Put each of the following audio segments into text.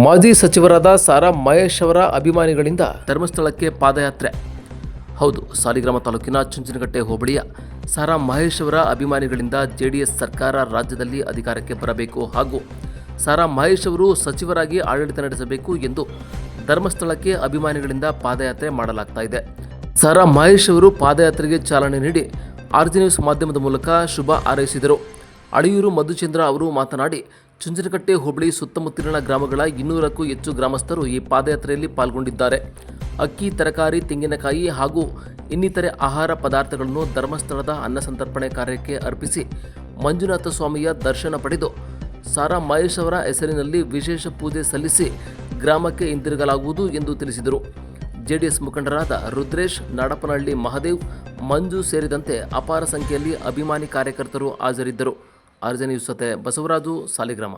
ಮಾಜಿ ಸಚಿವರಾದ ಸಾರಾ ಮಹೇಶ್ ಅವರ ಅಭಿಮಾನಿಗಳಿಂದ ಧರ್ಮಸ್ಥಳಕ್ಕೆ ಪಾದಯಾತ್ರೆ. ಹೌದು, ಸಾಲಿಗ್ರಾಮ ತಾಲೂಕಿನ ಚುಂಚನಕಟ್ಟೆ ಹೋಬಳಿಯ ಸಾರಾ ಮಹೇಶ್ ಅವರ ಅಭಿಮಾನಿಗಳಿಂದ ಎಸ್ ಸರ್ಕಾರ ರಾಜ್ಯದಲ್ಲಿ ಅಧಿಕಾರಕ್ಕೆ ಬರಬೇಕು ಹಾಗೂ ಸಾರಾ ಮಹೇಶ್ ಅವರು ಸಚಿವರಾಗಿ ಆಡಳಿತ ನಡೆಸಬೇಕು ಎಂದು ಧರ್ಮಸ್ಥಳಕ್ಕೆ ಅಭಿಮಾನಿಗಳಿಂದ ಪಾದಯಾತ್ರೆ ಮಾಡಲಾಗ್ತಾ ಇದೆ. ಸಾರಾ ಮಹೇಶ್ ಅವರು ಪಾದಯಾತ್ರೆಗೆ ಚಾಲನೆ ನೀಡಿ ಆರ್ಜಿ ನ್ಯೂಸ್ ಮಾಧ್ಯಮದ ಮೂಲಕ ಶುಭ ಹಾರೈಸಿದರು. ಅಳಿಯೂರು ಮಧುಚಂದ್ರ ಅವರು ಮಾತನಾಡಿ ಚುಂಚನಕಟ್ಟೆ ಹೋಬಳಿ ಸುತ್ತಮುತ್ತಲಿನ ಗ್ರಾಮಗಳ ಇನ್ನೂರಕ್ಕೂ ಹೆಚ್ಚು ಗ್ರಾಮಸ್ಥರು ಈ ಪಾದಯಾತ್ರೆಯಲ್ಲಿ ಪಾಲ್ಗೊಂಡಿದ್ದಾರೆ. ಅಕ್ಕಿ, ತರಕಾರಿ, ತೆಂಗಿನಕಾಯಿ ಹಾಗೂ ಇನ್ನಿತರೆ ಆಹಾರ ಪದಾರ್ಥಗಳನ್ನು ಧರ್ಮಸ್ಥಳದ ಅನ್ನಸಂತರ್ಪಣೆ ಕಾರ್ಯಕ್ಕೆ ಅರ್ಪಿಸಿ ಮಂಜುನಾಥ ಸ್ವಾಮಿಯ ದರ್ಶನ ಪಡೆದು ಸಾರಾ ಮಹೇಶ್ ಅವರ ಹೆಸರಿನಲ್ಲಿ ವಿಶೇಷ ಪೂಜೆ ಸಲ್ಲಿಸಿ ಗ್ರಾಮಕ್ಕೆ ಹಿಂದಿರುಗಲಾಗುವುದು ಎಂದು ತಿಳಿಸಿದರು. ಜೆಡಿಎಸ್ ಮುಖಂಡರಾದ ರುದ್ರೇಶ್ ನಾಡಪನಹಳ್ಳಿ ಮಹದೇವ್, ಮಂಜು ಸೇರಿದಂತೆ ಅಪಾರ ಸಂಖ್ಯೆಯಲ್ಲಿ ಅಭಿಮಾನಿ ಕಾರ್ಯಕರ್ತರು ಹಾಜರಿದ್ದರು. ಜೊತೆ ಬಸವರಾಜು ಸಾಲಿಗ್ರಾಮ.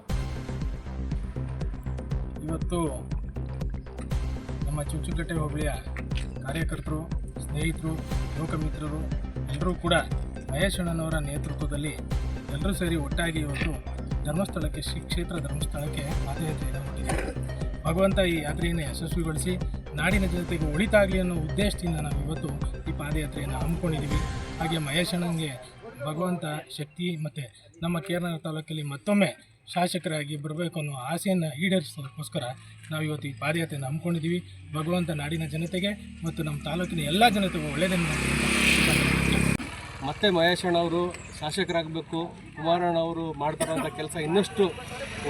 ಇವತ್ತು ನಮ್ಮ ಚುಂಚುಕಟ್ಟೆ ಹೋಬಳಿಯ ಕಾರ್ಯಕರ್ತರು, ಸ್ನೇಹಿತರು, ಲೋಕಮಿತ್ರರು ಎಲ್ಲರೂ ಕೂಡ ಮಹೇಶ್ ಅಣ್ಣನವರ ನೇತೃತ್ವದಲ್ಲಿ ಎಲ್ಲರೂ ಸೇರಿ ಒಟ್ಟಾಗಿ ಇವತ್ತು ಧರ್ಮಸ್ಥಳಕ್ಕೆ, ಶ್ರೀ ಕ್ಷೇತ್ರ ಧರ್ಮಸ್ಥಳಕ್ಕೆ ಪಾದಯಾತ್ರೆಯನ್ನು ಹೊರಟಿದ್ದೇವೆ ಭಗವಂತ ಈ ಯಾತ್ರೆಯನ್ನು ಯಶಸ್ವಿಗೊಳಿಸಿ, ನಾಡಿನ ಜನತೆಗೆ ಒಳಿತಾಗಲಿ ಅನ್ನೋ ಉದ್ದೇಶದಿಂದ ನಾವು ಇವತ್ತು ಈ ಪಾದಯಾತ್ರೆಯನ್ನು ಹಮ್ಮಿಕೊಂಡಿದ್ದೀವಿ. ಹಾಗೆ ಮಹೇಶ್ ಅಣ್ಣನಿಗೆ ಭಗವಂತ ಶಕ್ತಿ ಮತ್ತು ನಮ್ಮ ಕೇರಳ ತಾಲೂಕಲ್ಲಿ ಮತ್ತೊಮ್ಮೆ ಶಾಸಕರಾಗಿ ಬರಬೇಕು ಅನ್ನೋ ಆಸೆಯನ್ನು ಈಡೇರಿಸೋದಕ್ಕೋಸ್ಕರ ನಾವು ಇವತ್ತು ಈ ಪಾದಯಾತ್ರೆಯನ್ನು ಹಮ್ಮಿಕೊಂಡಿದ್ದೀವಿ. ಭಗವಂತ ನಾಡಿನ ಜನತೆಗೆ ಮತ್ತು ನಮ್ಮ ತಾಲೂಕಿನ ಎಲ್ಲ ಜನತೆಗೂ ಒಳ್ಳೆಯದನ್ನು ಮತ್ತೆ ಮಹೇಶಣ್ಣವರು ಶಾಸಕರಾಗಬೇಕು, ಕುಮಾರಣ್ಣ ಅವರು ಮಾಡ್ತಾರಂಥ ಕೆಲಸ ಇನ್ನಷ್ಟು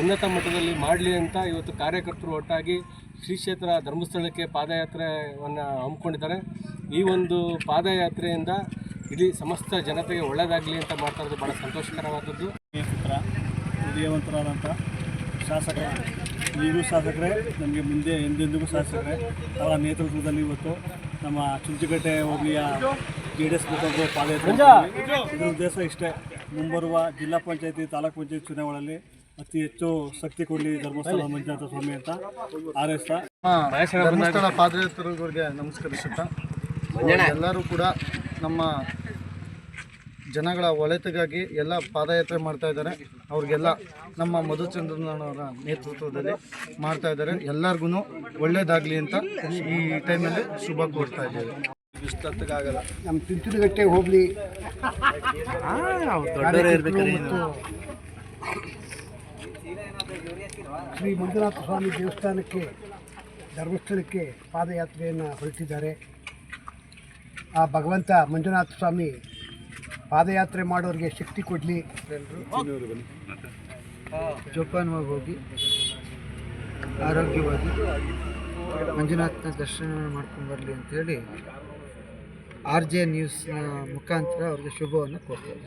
ಉನ್ನತ ಮಟ್ಟದಲ್ಲಿ ಮಾಡಲಿ ಅಂತ ಇವತ್ತು ಕಾರ್ಯಕರ್ತರು ಒಟ್ಟಾಗಿ ಶ್ರೀ ಕ್ಷೇತ್ರ ಧರ್ಮಸ್ಥಳಕ್ಕೆ ಪಾದಯಾತ್ರೆಯನ್ನು ಹಮ್ಮಿಕೊಂಡಿದ್ದಾರೆ. ಈ ಒಂದು ಪಾದಯಾತ್ರೆಯಿಂದ ಇಡೀ ಸಮಸ್ತ ಜನತೆಗೆ ಒಳ್ಳೆಯದಾಗಲಿ ಅಂತ ಮಾಡ್ತಾ ಇರೋದು ಬಹಳ ಸಂತೋಷಕರವಾದದ್ದು. ನೇತೃತ್ವ ಉದಯವಂತರಾದಂಥ ಶಾಸಕ ಈಗೂ ಶಾಸಕರೇ ನಮಗೆ ಮುಂದೆ ಎಂದೆಂದಿಗೂ ಶಾಸಕರೇ ಅವರ ನೇತೃತ್ವದಲ್ಲಿ ಇವತ್ತು ನಮ್ಮ ಚುಂಚುಕಟ್ಟೆ ಹೋಗಿಯ ಜೆ ಡಿ ಎಸ್ ಮುಖಂಡರು ಪಾದಯಾತ್ರೆ ಇದರ ಉದ್ದೇಶ ಇಷ್ಟೇ ಮುಂಬರುವ ಜಿಲ್ಲಾ ಪಂಚಾಯತಿ ತಾಲೂಕು ಪಂಚಾಯತ್ ಚುನಾವಣೆಯಲ್ಲಿ ಅತಿ ಹೆಚ್ಚು ಶಕ್ತಿ ಕೊಡಲಿ ಧರ್ಮಸ್ಥಳ ಮಂಜುನಾಥ ಸ್ವಾಮಿ ಅಂತ ಆರ್ ಧರ್ಮಸ್ಥಳ ಪಾದಯಾತ್ರಿಗಳಿಗೆ ನಮಸ್ಕರಿಸುತ್ತಾ ಎಲ್ಲರೂ ಕೂಡ ನಮ್ಮ ಜನಗಳ ಒಳಿತಿಗಾಗಿ ಎಲ್ಲ ಪಾದಯಾತ್ರೆ ಮಾಡ್ತಾ ಇದ್ದಾರೆ. ಅವ್ರಿಗೆಲ್ಲ ನಮ್ಮ ಮಧುಚಂದ್ರನವರ ನೇತೃತ್ವದಲ್ಲಿ ಮಾಡ್ತಾ ಇದ್ದಾರೆ. ಎಲ್ಲರಿಗೂ ಒಳ್ಳೇದಾಗಲಿ ಅಂತ ಈ ಟೈಮಲ್ಲಿ ಶುಭ ಕೋರ್ತಾ ಇದ್ದೇವೆ. ಇಷ್ಟೊತ್ತಿಗಾಗಲ್ಲ. ನಮ್ಮ ತಿಂತುರುಗಟ್ಟೆ ಹೋಗಲಿ. ಶ್ರೀ ಮಂಜುನಾಥ ಸ್ವಾಮಿ ದೇವಸ್ಥಾನಕ್ಕೆ ಧರ್ಮಸ್ಥಳಕ್ಕೆ ಪಾದಯಾತ್ರೆಯನ್ನು ಹೊರಟಿದ್ದಾರೆ. ಆ ಭಗವಂತ ಮಂಜುನಾಥ ಸ್ವಾಮಿ ಪಾದಯಾತ್ರೆ ಮಾಡೋರಿಗೆ ಶಕ್ತಿ ಕೊಡಲಿ. ಜೋಪಾನವಾಗಿ ಹೋಗಿ, ಆರೋಗ್ಯವಾಗಿ ಮಂಜುನಾಥನ ದರ್ಶನ ಮಾಡ್ಕೊಂಡು ಬರಲಿ ಅಂತೇಳಿ ಆರ್ ಜೆ ನ್ಯೂಸ್ನ ಮುಖಾಂತರ ಅವ್ರಿಗೆ ಶುಭವನ್ನು ಕೋರ್ತೇವೆ